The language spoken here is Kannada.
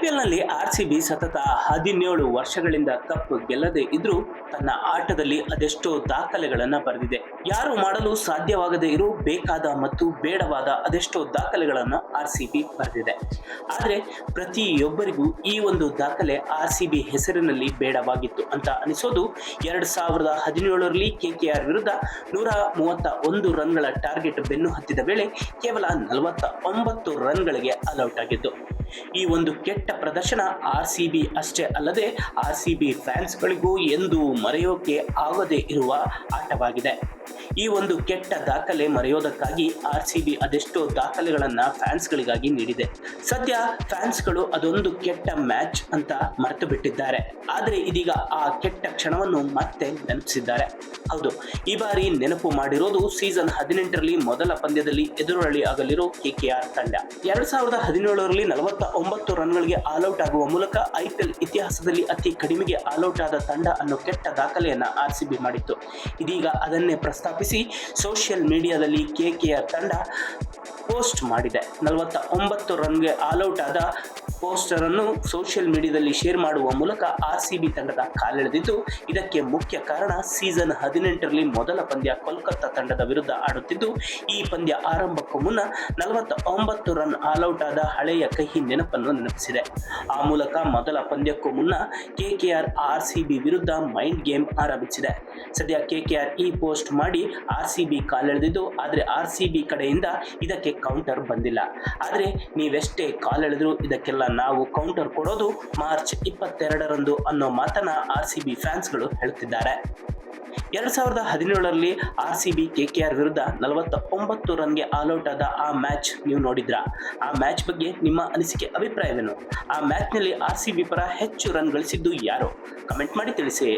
ಐಪಿಎಲ್ನಲ್ಲಿ ಆರ್ಸಿಬಿ ಸತತ ಹದಿನೇಳು ವರ್ಷಗಳಿಂದ ಕಪ್ ಗೆಲ್ಲದೆ ಇದ್ರೂ ತನ್ನ ಆಟದಲ್ಲಿ ಅದೆಷ್ಟೋ ದಾಖಲೆಗಳನ್ನ ಬರೆದಿದೆ. ಯಾರು ಮಾಡಲು ಸಾಧ್ಯವಾಗದೇ ಇರೋ ಬೇಕಾದ ಮತ್ತು ಬೇಡವಾದ ಅದೆಷ್ಟೋ ದಾಖಲೆಗಳನ್ನ ಬಿ ಬರೆದಿದೆ. ಆದರೆ ಪ್ರತಿಯೊಬ್ಬರಿಗೂ ಈ ಒಂದು ದಾಖಲೆ ಆರ್ಸಿಬಿ ಹೆಸರಿನಲ್ಲಿ ಬೇಡವಾಗಿತ್ತು ಅಂತ ಅನಿಸೋದು ಎರಡ್ ಸಾವಿರದ ಹದಿನೇಳರಲ್ಲಿ ಕೆಕೆಆರ್ ವಿರುದ್ಧ ನೂರ ಮೂವತ್ತ ಒಂದು ರನ್ಗಳ ಟಾರ್ಗೆಟ್ ಬೆನ್ನು ಹತ್ತಿದ ವೇಳೆ ಕೇವಲ ನಲವತ್ತ ಒಂಬತ್ತು ರನ್ಗಳಿಗೆ ಆಲ್ಔಟ್ ಆಗಿದ್ದು ಈ ಒಂದು ಕೆಟ್ಟ ಪ್ರದರ್ಶನ ಆರ್ ಸಿ ಬಿ ಅಷ್ಟೇ ಅಲ್ಲದೆ ಆರ್ ಸಿ ಬಿ ಫ್ಯಾನ್ಸ್ಗಳಿಗೂ ಎಂದು ಮರೆಯೋಕೆ ಆಗದೇ ಇರುವ ಆಟವಾಗಿದೆ. ಈ ಒಂದು ಕೆಟ್ಟ ದಾಖಲೆ ಮರೆಯೋದಕ್ಕಾಗಿ ಆರ್ ಸಿ ಬಿ ಅದೆಷ್ಟೋ ದಾಖಲೆಗಳನ್ನ ಫ್ಯಾನ್ಸ್ಗಳಿಗಾಗಿ ನೀಡಿದೆ. ಸದ್ಯ ಫ್ಯಾನ್ಸ್ಗಳು ಅದೊಂದು ಕೆಟ್ಟ ಮ್ಯಾಚ್ ಅಂತ ಮರೆತು ಬಿಟ್ಟಿದ್ದಾರೆ ಆದರೆ ಇದೀಗ ಆ ಕೆಟ್ಟ ಕ್ಷಣವನ್ನು ಮತ್ತೆ ನೆನಪಿಸಿದ್ದಾರೆ. ಹೌದು, ಈ ಬಾರಿ ನೆನಪು ಮಾಡಿರೋದು ಸೀಸನ್ ಹದಿನೆಂಟರಲ್ಲಿ ಮೊದಲ ಪಂದ್ಯದಲ್ಲಿ ಎದುರಾಳಿ ಆಗಲಿರೋ ಕೆಕೆಆರ್ ತಂಡ. ಎರಡ್ ಸಾವಿರದ ಹದಿನೇಳರಲ್ಲಿ ನಲವತ್ತ ಒಂಬತ್ತು ರನ್ಗಳಿಗೆ ಆಲ್ಔಟ್ ಆಗುವ ಮೂಲಕ ಐಪಿಎಲ್ ಇತಿಹಾಸದಲ್ಲಿ ಅತಿ ಕಡಿಮೆಗೆ ಆಲ್ಔಟ್ ಆದ ತಂಡ ಅನ್ನೋ ಕೆಟ್ಟ ದಾಖಲೆಯನ್ನ ಬಿ ಮಾಡಿತ್ತು. ಇದೀಗ ಅದನ್ನೇ ಪ್ರಸ್ತಾಪಿಸಿ ಸೋಷಿಯಲ್ ಮೀಡಿಯಾದಲ್ಲಿ ಕೆಕೆಆರ್ ತಂಡ ಪೋಸ್ಟ್ ಮಾಡಿದೆ. ನಲವತ್ತ ಒಂಬತ್ತು ರನ್ಗೆ ಆಲ್ಔಟ್ ಆದ ಪೋಸ್ಟರ್ ಅನ್ನು ಸೋಷಿಯಲ್ ಮೀಡಿಯಾದಲ್ಲಿ ಶೇರ್ ಮಾಡುವ ಮೂಲಕ ಆರ್ ಸಿ ಬಿ ತಂಡದ ಕಾಲೆಳೆದಿದ್ದು, ಇದಕ್ಕೆ ಮುಖ್ಯ ಕಾರಣ ಸೀಸನ್ ಹದಿನೆಂಟರಲ್ಲಿ ಮೊದಲ ಪಂದ್ಯ ಕೋಲ್ಕತ್ತಾ ತಂಡದ ವಿರುದ್ಧ ಆಡುತ್ತಿದ್ದು, ಈ ಪಂದ್ಯ ಆರಂಭಕ್ಕೂ ಮುನ್ನ ನಲವತ್ತ ಒಂಬತ್ತು ರನ್ ಆಲ್ಔಟ್ ಆದ ಹಳೆಯ ಕಹಿ ನೆನಪನ್ನು ನೆನಪಿಸಿದೆ. ಆ ಮೂಲಕ ಮೊದಲ ಪಂದ್ಯಕ್ಕೂ ಮುನ್ನ ಕೆಕೆಆರ್ ಆರ್ ವಿರುದ್ಧ ಮೈಂಡ್ ಗೇಮ್ ಆರಂಭಿಸಿದೆ. ಸದ್ಯ ಕೆಕೆಆರ್ ಈ ಪೋಸ್ಟ್ ಮಾಡಿ ಆರ್ ಸಿ ಬಿ ಕಾಲೆಳೆದಿದ್ದು, ಆದರೆ ಆರ್ ಕಡೆಯಿಂದ ಇದಕ್ಕೆ ಕೌಂಟರ್ ಬಂದಿಲ್ಲ. ಆದರೆ ನೀವೆಷ್ಟೇ ಕಾಲೆಳೆದರೂ ಇದಕ್ಕೆಲ್ಲ ನಾವು ಕೌಂಟರ್ ಕೊಡೋದು ಮಾರ್ಚ್ ಇಪ್ಪತ್ತೆರಡರಂದು ಅನ್ನೋ ಮಾತನ್ನ ಆರ್ ಸಿ ಬಿ ಫ್ಯಾನ್ಸ್ಗಳು ಹೇಳುತ್ತಿದ್ದಾರೆ ಎರಡ್ ಸಾವಿರದ ಹದಿನೇಳರಲ್ಲಿ ಆರ್ ಸಿ ಬಿ ಕೆಕೆಆರ್ ವಿರುದ್ಧ ನಲವತ್ತ ಒಂಬತ್ತು ರನ್ಗೆ ಆಲ್ಔಟ್ ಆದ ಆ ಮ್ಯಾಚ್ ನೀವು ನೋಡಿದ್ರ? ಆ ಮ್ಯಾಚ್ ಬಗ್ಗೆ ನಿಮ್ಮ ಅನಿಸಿಕೆ, ಅಭಿಪ್ರಾಯವೇನು? ಆ ಮ್ಯಾಚ್ನಲ್ಲಿ ಆರ್ ಸಿ ಬಿ ಪರ ಹೆಚ್ಚು ರನ್ ಗಳಿಸಿದ್ದು ಯಾರು? ಕಮೆಂಟ್ ಮಾಡಿ ತಿಳಿಸಿ.